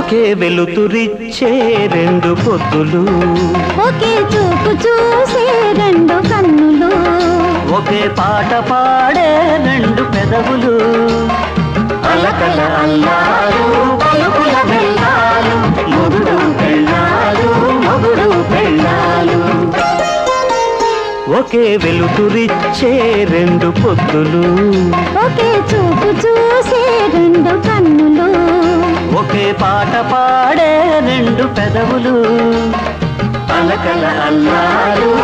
ఒకే వెలుతురిచ్చే రెండు పొద్దులు. ఒకే చూపు చూసే రెండు కన్నులు. ఒకే పాట పాడే రెండు పెదవులు. అలకల అల్లాలు పలుకుల బెల్లాలు మొగుడు పెళ్ళాలు మొగుడు పెళ్ళాలు. ఒకే వెలుతురిచ్చే రెండు పొద్దులు. ఒకే చూపు చూసే రెండు పాట పాడే రెండు పెదవులు. పలకల అల్లాలు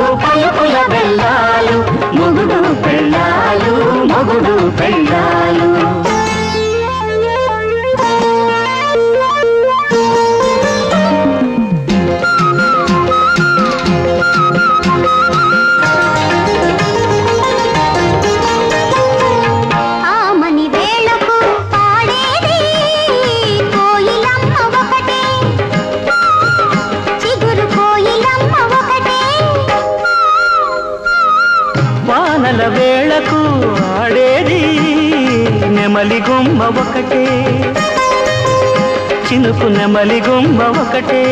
వానల వేళకు ఆడేది నెమలి గుమ్మ ఒకటే. చినుకు నెమలి గుమ్మ ఒకటే.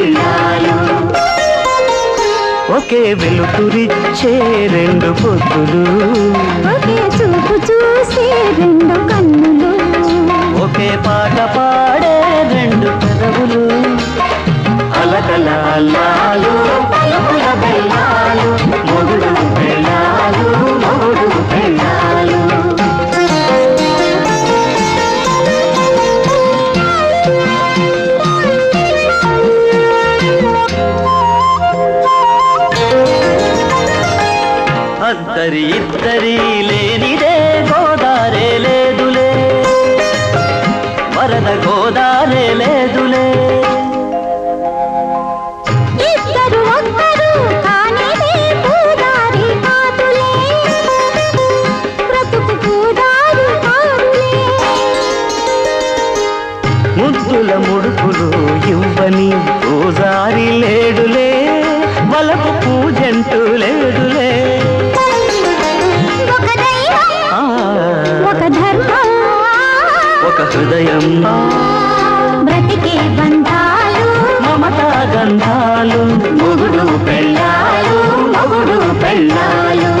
పెళ్ళాలు ఒకే వెలుతురిచ్చే రెండు పొద్దులు. ఒకే చూపు చూసే రెండు కన్నులు. ఒకే పాట పాడే రెండు పెదవులు. అలకల అద్దరి ఇద్దరి లేనిదే గోదారే లేదులే. వరద గోదారే లేదులే. ముద్దుల ముడుపులు ఇవ్వని హృదయం. బ్రతికే బంధాలు మమతా గంధాలు. మొగుడు పెళ్ళాలు మొగుడు పెళ్ళాలు.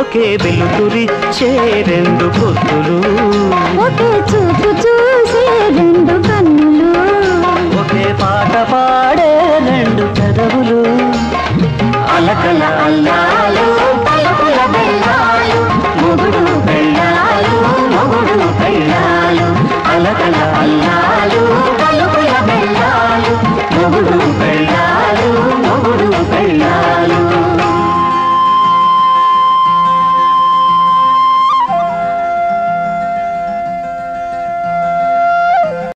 ఒకే వెలుతురిచ్చే రెండు పొద్దులు ఒకే చూపు చూసే రెండు కన్నులు.